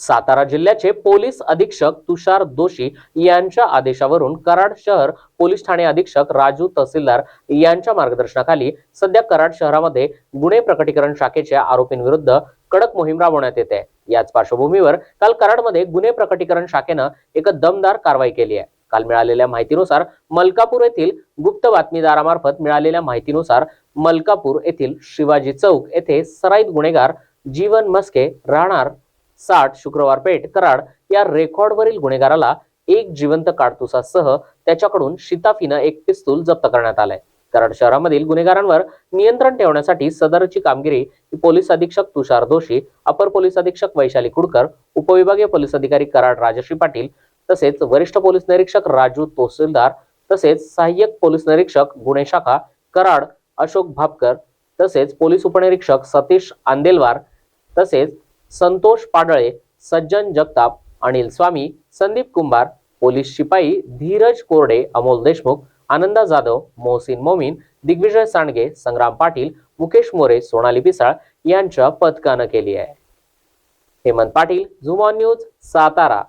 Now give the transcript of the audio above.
सातारा जिल्ह्याचे पोलीस अधीक्षक तुषार दोषी यांच्या आदेशावरून कराड शहर पोलीस ठाणे अधीक्षक राजू तहसीलदार यांच्या मार्गदर्शनाखाली सध्या कराड शहरामध्ये गुन्हे प्रकटीकरण शाखेच्या आरोपींविरुद्ध कडक मोहीम राबवण्यात येते. याच पार्श्वभूमीवर काल कराडमध्ये गुन्हे प्रकटीकरण शाखेनं एक दमदार कारवाई केली आहे. काल मिळालेल्या माहितीनुसार मलकापूर येथील गुप्त बातमीदारामार्फत मिळालेल्या माहितीनुसार मलकापूर येथील शिवाजी चौक येथे सराईत गुन्हेगार जीवन मस्के राहणार साठ शुक्रवार पेठ कराड या रेकॉर्डवरील गुन्हेगाराला एक जिवंत काडतुसासह त्याच्याकडून शिताफीनं एक पिस्तूल जप्त करण्यात आलाय. कराड शहरामधील गुन्हेगारांवर नियंत्रण ठेवण्यासाठी सदरची कामगिरी पोलीस अधीक्षक तुषार दोशी अपर पोलीस अधीक्षक वैशाली कुडकर उपविभागीय पोलीस अधिकारी कराड राजश्री पाटील तसेच वरिष्ठ पोलीस निरीक्षक राजू तहसीलदार तसेच सहाय्यक पोलीस निरीक्षक गुन्हे शाखा कराड अशोक भापकर तसेच पोलीस उपनिरीक्षक सतीश आंदेलवार तसेच संतोष पाडळे सज्जन जगताप अनिल स्वामी संदीप कुंभार पोलीस शिपाई धीरज कोरडे अमोल देशमुख आनंदा जाधव मोहसिन मोमीन दिग्विजय सांडगे संग्राम पाटील मुकेश मोरे सोनाली पिसाळ यांच्या पथकानं केली आहे. हेमंत पाटील झुमॉन न्यूज सातारा.